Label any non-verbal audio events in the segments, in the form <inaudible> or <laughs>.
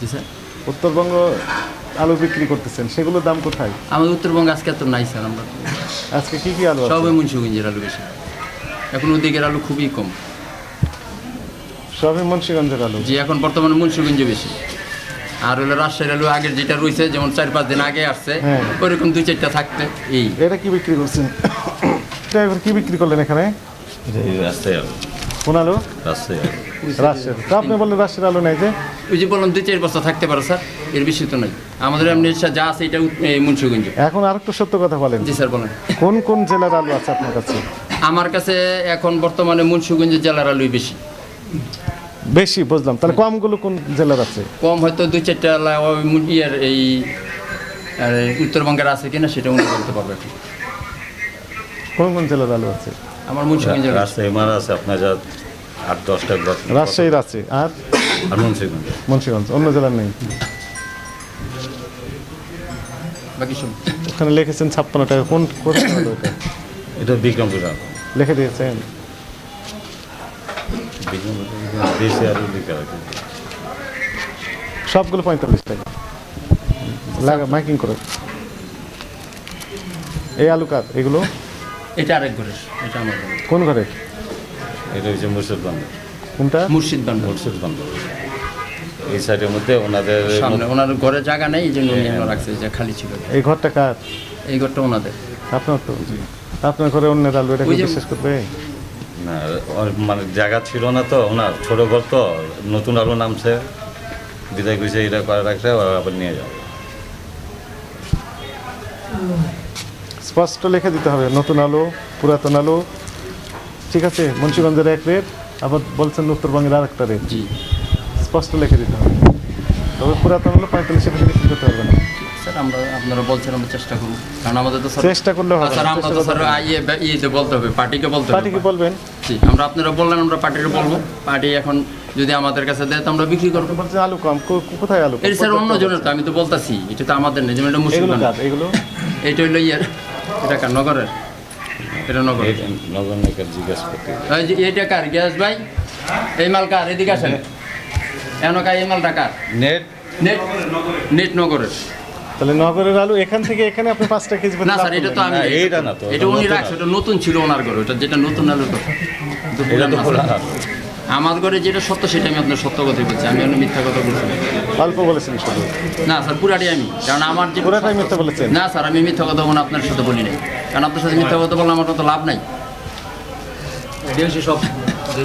জি sir. Uttarbanga আলু বিক্রি করতেছেন সেগুলোর দাম কোথায়? আমাদের উত্তরবঙ্গে আজকে এত নাই স্যার আমরা। আজকে কি কি আলু সবই মুন্সিগঞ্জের আলু বেশি। এখন ওদিকের আলু খুবই কম। সবই মুন্সিগঞ্জের আলু? যে এখন বর্তমানে মুন্সিগঞ্জে বেশি। আর হলো রাজশাহীর আলু আগের যেটা রয়েছে যেমন চার পাঁচ দিন আগে আসছে হ্যাঁ। ওইরকম দুই চারটা থাকতে এই। এটা কি বিক্রি করছেন? এবার কি বিক্রি করলেন এখানে? রাজশাহী আলো। কোন আলু? আলো। রাজশাহী। আপনি বললেন রাজশাহীর আলু নাই যে। ওই যে বললাম দুই চার বস্তা থাকতে পারে স্যার। এর বেশি তো নাই। আমাদের এমনি যা আছে এটা এই মুন্সিগঞ্জ। এখন আর একটু সত্য কথা বলেন। জি স্যার বলেন। কোন কোন জেলার আলু আছে আপনার কাছে? আমার কাছে এখন বর্তমানে মুন্সিগঞ্জ জেলার আলুই বেশি। বেশি বুঝলাম। তাহলে কমগুলো কোন জেলার আছে? কম হয়তো দুই চারটা ইয়ের এই উত্তরবঙ্গের আছে কিনা সেটা উনি বলতে পারবে কোন কোন জেলার আলু আছে? আমার মুন্সিগঞ্জের আছে। আপনার যা আট দশটা রাজশাহীর আছে। আর? আর মুন্সিগঞ্জ মুন্সিগঞ্জ অন্য জেলার নেই। বাকি সব? ওখানে লিখেছেন ছাপ্পান্ন টাকা। কোন কোথায় এটা? এটা বিক্রমপুর লিখে দিয়েছেন? দেশে সবগুলো পঁয়তাল্লিশ টাকা। লাগা মাইকিং করে। এই আলু কার? এগুলো? এটা আরেক ঘরের এটা আমার কোন ঘরে? এটা হচ্ছে মুর্শিদ বান্ধব কোনটা? মুর্শিদ বান্ধব মুর্শিদ বান্ধব এই সাইডের মধ্যে ওনাদের সামনে। ওনার ঘরে জায়গা নেই এই জন্য উনি রাখছে যে খালি ছিল। এই ঘরটা কার? এই ঘরটা ওনাদের। আপনার তো? আপনার ঘরে অন্যের আলু এটা বিশ্বাস করবে? না মানে জায়গা ছিল না তো ওনার ছোট ঘর তো নতুন আলু নামছে। বিদায় করেছে এটা করে রাখছে আবার নিয়ে যাবে। স্পষ্ট লিখে দিতে হবে নতুন আলু পুরাতন আলু। ঠিক আছে মুন্সিগঞ্জের এক রেট। আবার বলছেন উত্তরবঙ্গের আর একটা রেট জি। স্পষ্ট লিখে দিতে হবে। তবে পুরাতন হলো পঁয়তাল্লিশে বেশি বিক্রি করতে পারবে না। স্যার আমরা আপনারা বলছেন আমরা চেষ্টা করব। কারণ আমাদের তো চেষ্টা করলে হবে স্যার আমরা তো স্যার ইয়ে ইয়েতে বলতে হবে পার্টিকে বলতে হবে। পার্টিকে বলবেন। জি আমরা আপনারা বললেন আমরা পার্টিকে বলব। পার্টি এখন যদি আমাদের কাছে দেয় তো আমরা বিক্রি করব। বলছেন আলু কম কোথায় আলু এটা স্যার অন্য জনের তো আমি তো বলতাছি এটা তো আমাদের নেই যেমন এটা কার? এগুলো? এটা হইল ইয়ের এটা নগরের। এটা নগর। জিজ্ঞেস করতে এটা কার? গ্যাস ভাই? এই মাল কার? এদিকে আসেন। এন কার? এই মালটা কার? নেট। নেট নেট নগরের। তাহলে নগরের আলু এখান থেকে এখানে আপনি পাঁচটা কেজি না স্যার এটা তো আমি না, না তো, এটা এটা উনি নতুন রাখছে। নতুন ছিল ওনার ঘরে ওটা যেটা নতুন আলু তো। এটা তো। আমার ঘরে যেটা সত্য সেটা আমি আপনার সত্য কথাই বলছি আমি অন্য মিথ্যা কথা বলছি অল্প বলেছেন না স্যার পুরাটাই আমি কারণ আমার যে পুরাটাই মিথ্যা বলেছেন। না স্যার আমি মিথ্যা কথা বলে আপনার সাথে বলি নাই। কারণ আপনার সাথে মিথ্যা কথা বললে আমার তো লাভ নাই। সব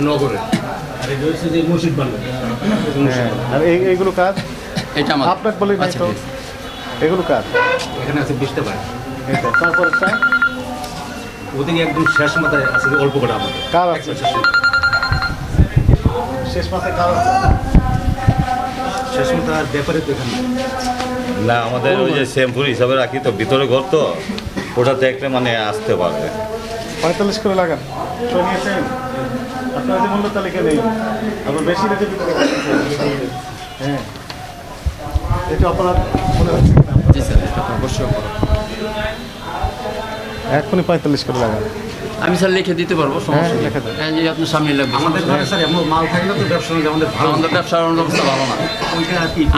নগরে। বাংলা হ্যাঁ আর এই এইগুলো কার? এটা আমার। আপনাকে বলি নাই আচ্ছা। এগুলো কার? এখানে আছে বিশটা পায় এটা। তারপরটা ওদিকে একদম শেষ মাথায় আছে অল্প আমাদের। কার আছে? শেষ মাসে শেষ মাথার ব্যাপারে তো এখানে না আমাদের ওই যে শ্যাম্পুর হিসাবে রাখি তো ভিতরে ঘর তো ওটা দেখলে মানে আসতে পারবে। পঁয়তাল্লিশ করে লাগান। শুনিয়েছেন আপনার যে মূল্য তালিকা নেই। আবার বেশি রেটে বিক্রি হ্যাঁ। এটা অপরাধ মনে হচ্ছে। জি স্যার এটা অবশ্যই অপরাধ। এখনই পঁয়তাল্লিশ করে লাগান। আমি স্যার লিখে দিতে পারব সমস্যা হ্যাঁ, নেই। লিখে যে আপনার সামনে লাগবে আমাদের ঘরে স্যার এমন মাল থাকলে তো ব্যবসা আমাদের ভালো আমাদের ব্যবসার অবস্থা ভালো না।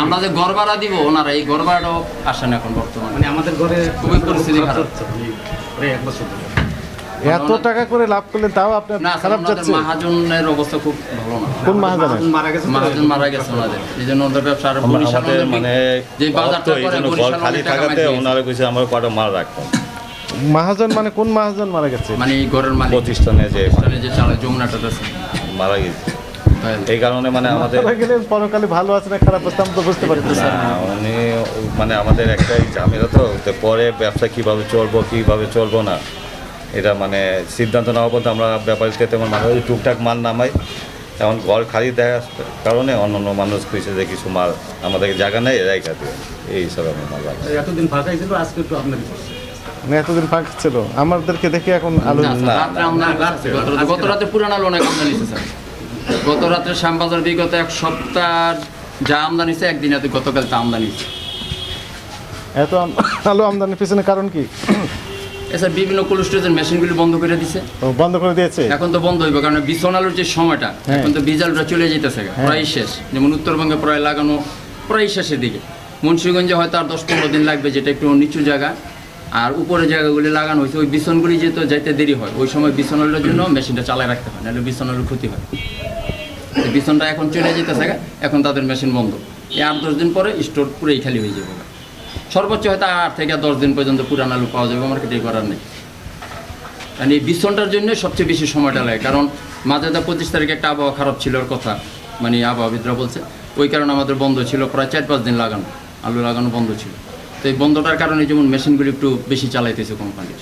আমরা যে ঘর দিব ওনারা এই ভাড়াটাও আসেন এখন বর্তমানে। মানে আমাদের ঘরে খুবই পরিস্থিতি খারাপ। মানে প্রায় এক বছর এত টাকা করে লাভ করলেন তাও আপনার না স্যার খারাপ যাচ্ছে? মাহাজনের অবস্থা খুব ভালো না। কোন মহাজন মারা গেছে মাহাজন মারা গেছে ওনাদের এই জন্য ওদের ব্যবসা আর মানে যে বাজারটা করে খালি থাকাতে ওনারা কইছে আমরা কটা মাল রাখতাম মাহাজন মানে কোন মাহাজন মারা গেছে? মানে এই ঘরের মালিক। প্রতিষ্ঠানে যে প্রতিষ্ঠানে যে যমুনাটা আছে। মারা গেছে। এই কারণে মানে আমাদের মারা গেলে পরকালে ভালো আছে না খারাপ আছে আমি তো বুঝতে পারতেছি না। উনি মানে আমাদের একটাই ঝামেলা তো। তো পরে ব্যবসা কীভাবে চলবো কীভাবে চলবো না এটা মানে সিদ্ধান্ত নেওয়া পর্যন্ত আমরা ব্যাপারীকে তেমন মানে টুকটাক মাল নামাই। এখন ঘর খালি দেওয়ার কারণে অন্য অন্য মানুষ কইছে যে কিছু মাল আমাদের জায়গা নেই রেখা দিয়ে এই হিসাবে আমরা মাল এতদিন ফাঁকাই ছিল আজকে একটু আপনাদের এতদিন ফাঁক ছিল। আমাদেরকে দেখে এখন আলু গত রাতে- পুরান আলু অনেক আমদানি স্যার। গত রাত্রে শ্যামবাজার বিগত এক সপ্তাহ যা আমদানি হয়েছে একদিন এত গতকাল তা আমদানি এত <laughs> আলু আমদানির পিছনে কারণ কি? এছাড়া বিভিন্ন কোল্ড স্টোরেজের মেশিনগুলি বন্ধ করে দিছে। বন্ধ করে দিয়েছে? এখন তো বন্ধ হইবে কারণ বিছন আলুর যে সময়টা হ্যাঁ। এখন তো বিজালটা চলে যেতেছে প্রায় শেষ। যেমন উত্তরবঙ্গে প্রায় লাগানো প্রায় শেষের দিকে। মুন্সিগঞ্জে হয়তো আর দশ পনেরো দিন লাগবে যেটা একটু নিচু জায়গা। আর উপরে জায়গাগুলি লাগানো হয়েছে, ওই বিছনগুলি যেহেতু যাইতে দেরি হয়, ওই সময় বিছনের জন্য মেশিনটা চালায় রাখতে হয়, নাহলে বিছনের ক্ষতি হয়। বিছনটা এখন চলে যেতেছে এখন তাদের মেশিন বন্ধ। এই আট দশ দিন পরে স্টোর পুরোই খালি হয়ে যাবে সর্বোচ্চ হয়তো আট থেকে দশ দিন পর্যন্ত পুরানো আলু পাওয়া যাবে মার্কেটে করার নেই। কারণ এই বিছনটার জন্য সবচেয়ে বেশি সময়টা লাগে, কারণ মাঝে তো পঁচিশ তারিখে একটা আবহাওয়া খারাপ ছিল কথা মানে আবহাওয়াবিদরা বলছে, ওই কারণে আমাদের বন্ধ ছিল, প্রায় চার পাঁচ দিন লাগানো, আলু লাগানো বন্ধ ছিল। তো এই বন্ধটার কারণে যেমন মেশিনগুলি একটু বেশি চালাইতেছে কোম্পানির।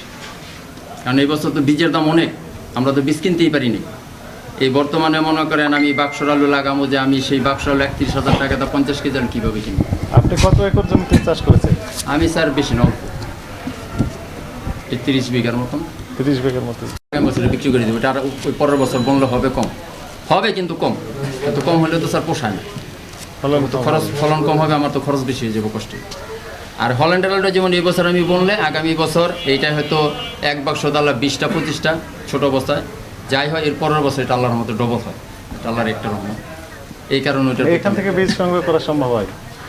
কারণ এই বছর তো বীজের দাম অনেক আমরা তো বীজ কিনতেই পারিনি। এই বর্তমানে মনে করেন আমি বাক্সর আলু লাগামো যে আমি সেই বাক্স আলু একত্রিশ হাজার টাকা তা পঞ্চাশ কেজি আলু কীভাবে কিনবো? আপনি কত একর জমিতে চাষ করেছেন? আমি স্যার বেশি না অল্প। এই তিরিশ বিঘার মতন। তিরিশ বিঘের মতো আগামী বছরে বিক্রি করে দেবো এটা আর ওই পরের বছর বললে হবে কম। হবে কিন্তু কম। এত কম হলে তো স্যার পোষায় না। ফলন খরচ ফলন কম হবে আমার তো খরচ বেশি হয়ে যাবে কষ্ট। আর হল্যান্ডের আলুটা যেমন এই বছর আমি বললে আগামী বছর এইটা হয়তো এক বাক্স ডালা বিশটা পঁচিশটা ছোট অবস্থায়। যাই হয় এর পরের বছর এটা আল্লাহর মতো ডবল হয়। এটা আল্লাহর একটা রহমত। এই কারণে ওইটা এখান থেকে বীজ সংগ্রহ করা সম্ভব হয়?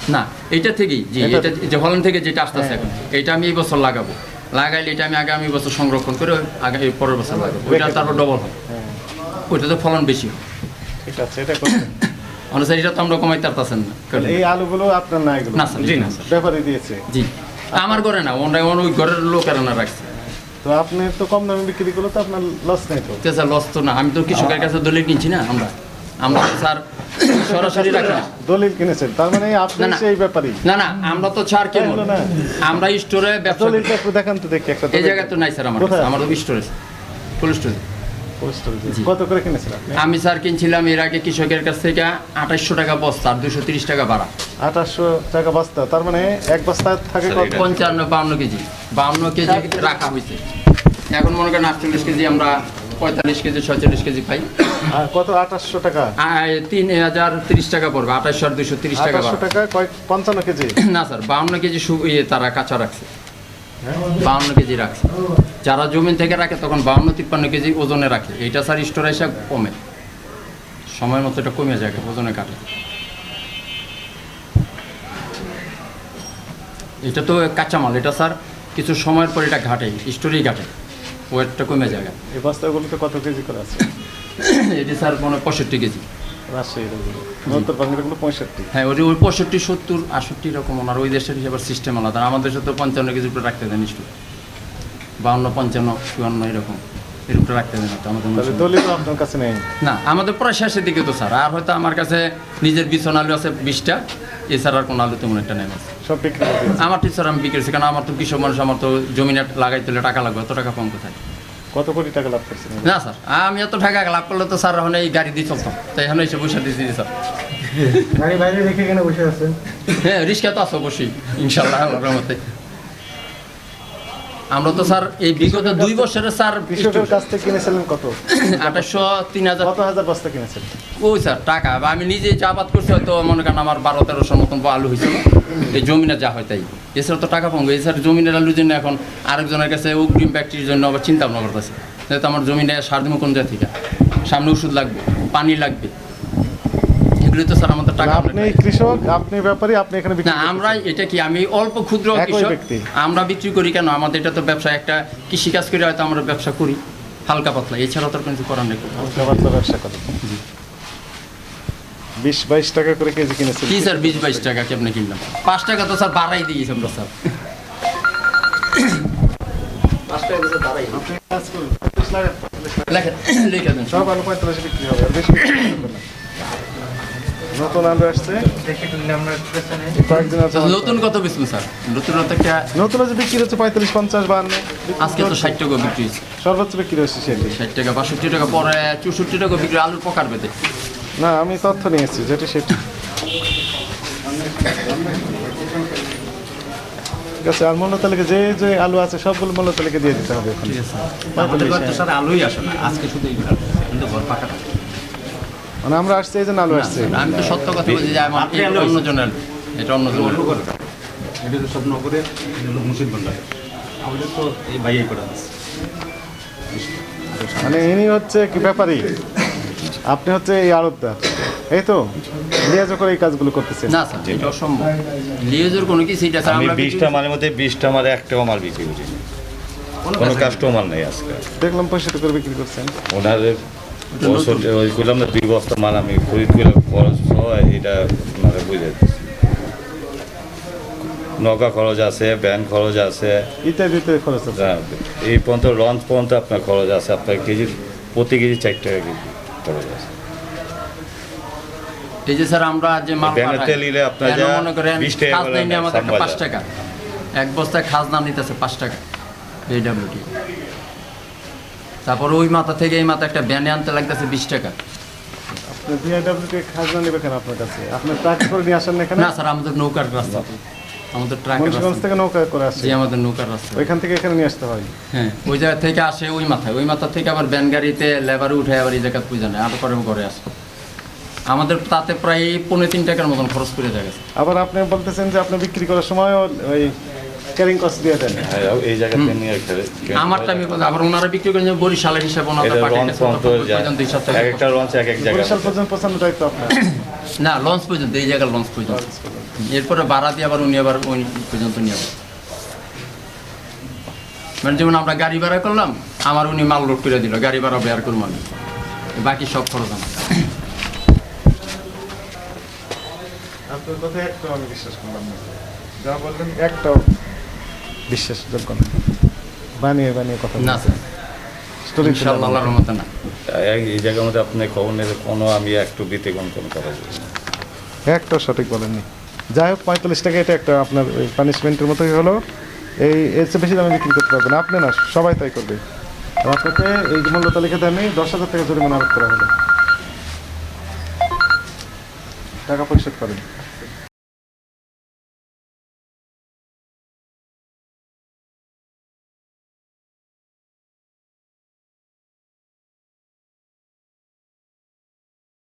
না এইটা থেকেই জি এটা- এটা যে হল্যান্ড থেকে যেটা আসতেছে এখন এইটা আমি এই বছর লাগাবো। লাগাইলে এটা আমি আগামী বছর সংরক্ষণ করে আগামী পরের বছর লাগাবো। ওইটা তারপর ডবল হয়। হ্যাঁ। ওইটা তো ফলন বেশি হয়। ঠিক আছে এটা এটা তো আমরা কমাইতে পারতেছেন না। এই আলুগুলো আপনার না এগুলো না স্যার জি না স্যার। ব্যাপারে দিয়েছে। জি। আমার ঘরে না ওই ঘরের লোকেরা না রাখছে। তো আপনি তো কম দামে বিক্রি করলে তো আপনার লস নেই তো। স্যার লস তো না। আমি তো কৃষকের কাছে দলিল কিনছি না আমরা। আমরা স্যার সরাসরি রাখি না। দলিল কিনেছেন তার মানে আপনি না, না। সেই না না আমরা তো ছাড় কেমন? না। আমরা স্টোরে ব্যবসা করি। দলিলটা দেখান তো দেখি একটা এই তো নাই স্যার আমার আমার স্টোরে ফুল স্টোরে। কত করে কিনেছেন আমি স্যার কিনছিলাম এর আগে কৃষকের কাছ থেকে আঠাশশো টাকা বস্তা আর দুশো তিরিশ টাকা ভাড়া। আঠাশশো টাকা বস্তা তার মানে এক বস্তা থাকে পঞ্চান্ন বাউন্ন কেজি। বাউন্ন কেজি রাখা হয়েছে। এখন মনে করেন আটচল্লিশ কেজি আমরা পঁয়তাল্লিশ কেজি ছয়চল্লিশ কেজি পাই। কত? আঠাশশো টাকা? তিন হাজার তিরিশ টাকা পড়বে আঠাশশো আর দুশো তিরিশ টাকা টাকা পঞ্চান্ন কেজি? না স্যার বাউন্ন কেজি ইয়ে তারা কাঁচা রাখছে। বাউন্ন কেজি রাখছে। যারা জমিন থেকে রাখে তখন বাউন্ন তিপ্পান্ন কেজি ওজনে রাখে। এইটা স্যার স্টোর এসে কমে। সময় মতো এটা কমে যায় ওজনে কাটে। এটা তো কাঁচামাল এটা স্যার কিছু সময়ের পর এটা ঘাটে স্টোরেই ঘাটে। ওয়েটটা কমে যায়। এই বস্তাগুলোতে কত কেজি করে আছে? <coughs> এটি স্যার মনে হয় পঁয়ষট্টি কেজি। পঁয়ষট্টি। হ্যাঁ ওই ওই পঁয়ষট্টি সত্তর আষট্টি এরকম ওনার ওই দেশের হিসেবে সিস্টেম আলাদা। আমাদের সাথে পঞ্চান্ন কেজি উপরে রাখতে দেন স্টোর বাউন্ন পঞ্চান্ন চুয়ান্ন এরকম এর উপরে রাখতে দেন তো আমাদের দলিল আপনার কাছে নেই। না আমাদের প্রায় শেষের দিকে তো স্যার। আর হয়তো আমার কাছে নিজের বিছন আলু আছে বিশটা এছাড়া আর কোনো আলু তেমন একটা নেই আমার। সব বিক্রি দিয়েছে। আমার টিচার আমি বিক্রি কারণ আমার তো কৃষক মানুষ আমার তো জমিনে লাগাইতে হলে টাকা লাগবে এত টাকা কম কোথায়? কত কোটি টাকা লাভ করছেন? না স্যার আমি এত টাকা লাভ করলে তো স্যার এখন এই গাড়ি দিয়ে চলতাম। তাই এখন এসে বসে দিয়েছি স্যার। গাড়ি বাইরে রেখে কেন বসে আছেন? হ্যাঁ রিক্সা তো আছে অবশ্যই ইনশাল্লাহ আল্লাহর মতে আমরা তো স্যার এই বিগত দুই বছরে স্যার কৃষকের কাছ থেকে কিনেছিলেন কত? আঠাশশো তিন হাজার। কত হাজার বস্তা কিনেছেন ওই স্যার টাকা। বা আমি নিজে চা আবাদ করছি হয়তো মনে করেন আমার বারো তেরোশো মতন আলু হয়েছিল। এই জমিনে যা হয় তাই। এছাড়া তো টাকা পাবো এছাড়া জমিনের আলুর জন্য এখন আরেকজনের কাছে অগ্রিম ফ্যাক্টরির জন্য আবার চিন্তা ভাবনা করতেছে। যেহেতু আমার জমিনে সার দিব কোন জায়গা সামনে ওষুধ লাগবে পানি লাগবে। এগুলি তো স্যার আমাদের টাকা অনেক আপনি কৃষক আপনি ব্যাপারী আপনি এখানে না আমরা এটা কি আমি অল্প ক্ষুদ্র কৃষক আমরা বিক্রি করি কেন? আমাদের এটা তো ব্যবসা একটা কৃষিকাজ করে হয়তো আমরা ব্যবসা করি হালকা পাতলা। এছাড়া তো আর কিছু করার নেই। ব্যবসা করেন। বিশ বাইশ টাকা করে কেজি কিনেছেন। কি স্যার বিশ বাইশ টাকা কেমনে কিনলাম? পাঁচ টাকা তো স্যার বাড়াই দিয়েছি আমরা স্যার। সব আলু পঁয়তাল্লিশ বিক্রি হবে। নতুন আলু আসছে। আছে কত স্যার? নতুন নতুন আলু বিক্রি হচ্ছে পঁয়তাল্লিশ পঞ্চাশ বান্ন আজকে তো ষাট টাকা বিক্রি হয়েছে। সর্বোচ্চ বিক্রি হচ্ছে ষাট টাকা বাষট্টি টাকা পরে চৌষট্টি টাকা বিক্রি আলুর প্রকার পেতে না আমি তথ্য নিয়েছি যেটি সেটি। ঠিক আছে আর মূল্য তালিকা যে যে আলু আছে সবগুলো মূল্য তালিকা দিয়ে দিতে হবে এখন। আলোই আসে না আজকে শুধু ঘর কিন্তু ঘর পাকা মানে আমরা আসছি এই জন্য আলু আসছে। আমি তো সত্য কথা বলছি যে এটা ভান্ডার। আমাদের তো এই করা আছে। মানে ইনি হচ্ছে কি ব্যাপারী? আপনি হচ্ছে এই আড়তদার। এই তো? লিয়াজো করে এই কাজগুলো করতেছেন না স্যার এটা অসম্ভব। লিওজের কোনো কিছু এটা স্যার আমি আমরা বিশটা মালের মধ্যে বিশটা মালে একটাও মাল বিক্রি করি। কোনো কাস্টমার নেই আজকে। দেখলাম পঁয়ষট্টি করে বিক্রি করছেন। ওনার ওই বললাম না দুই বস্তা মাল আমি খরিদ করে খরচ হয় এটা ওনারা বুঝে নৌকা খরচ আছে ব্যান খরচ আছে। ইত্যাদি ইত্যাদি খরচ আছে। এই পর্যন্ত লঞ্চ পর্যন্ত আপনার খরচ আছে আপনার কেজি প্রতি কেজি চার টাকা কেজি। এই যে স্যার আমরা যে মাল ব্যানের পাঠাই, তেল নিলে আপনার ব্যানে যা মনে করেন খাজনা নিয়ে আমাদের পাঁচ টাকা। এক বস্তায় খাজনা নিতেছে পাঁচ টাকা এইডাব্লিউটি তারপর ওই মাথা থেকে এই মাথা একটা ব্যানে আনতে লাগতেছে বিশ টাকা। আপনি বিআইডব্লিউ খাজনা নেবে কেন আপনার কাছে? আপনি ট্রাক করে নিয়ে আসেন না স্যার আমাদের নৌকার রাস্তা। আমাদের ট্রাকের থেকে নৌকা করে আসছে। আমাদের নৌকার রাস্তা। ওইখান থেকে এখানে নিয়ে আসতে হয়। হ্যাঁ ওই জায়গা থেকে আসে ওই মাথায়। ওই মাথা থেকে আবার ব্যান গাড়িতে লেবারে উঠে আবার এই জায়গা পুজো নেয়। আবার করে ঘরে আসে। আমাদের তাতে প্রায় পনেরো তিন টাকার মতন খরচ করে যায়। গেছে আবার আপনি বলতেছেন যে আপনি বিক্রি করার সময় ওই ক্যারিং কস্ট দিয়ে দেন। হ্যাঁ, এই জায়গাতে নিয়ে আমারটা আমি আবার ওনারা বিক্রি করেন যে বরিশালের হিসাব ওনারা এটা পাঠিয়ে লঞ্চ গেছে, পর্যন্ত ওনারা যায়। পর্যন্ত হিসাব এক একটা লঞ্চ এক এক জায়গায় বরিশাল পর্যন্ত পৌঁছানোর দায়িত্ব আপনার। <coughs> না লঞ্চ পর্যন্ত এই জায়গার লঞ্চ পর্যন্ত। এরপরে ভাড়া দিয়ে আবার উনি আবার ওই পর্যন্ত নিয়ে যাবে। মানে যেমন আমরা গাড়ি ভাড়া করলাম আমার উনি মাল লোড করে দিল গাড়ি ভাড়া বের করব আমি। বাকি সব খরচ আমার। আপনার কথা একটাও আমি বিশ্বাস করলাম না। যা বললেন একটাও বিশ্বাসযোগ্য না। বানিয়ে বানিয়ে কথা না স্যার। ইনশাআল্লাহ আল্লাহর রহমতে না। এই- এই জায়গার মধ্যে আপনি খবর নিলে কোনো আমি একটু ব্যতিক্রম কোনো কথা বলি না। একটাও সঠিক বলেননি। যাই হোক পঁয়তাল্লিশ টাকা এটা একটা আপনার পানিশমেন্টের মতোই হলো। এই এর চেয়ে বেশি দামে বিক্রি করতে পারবেন। আপনি না সবাই তাই করবে। আপনাকে এই মূল্য তালিকা দেননি দশ হাজার টাকা জরিমানা আরোপ করা হলো। টাকা পরিশোধ করেন।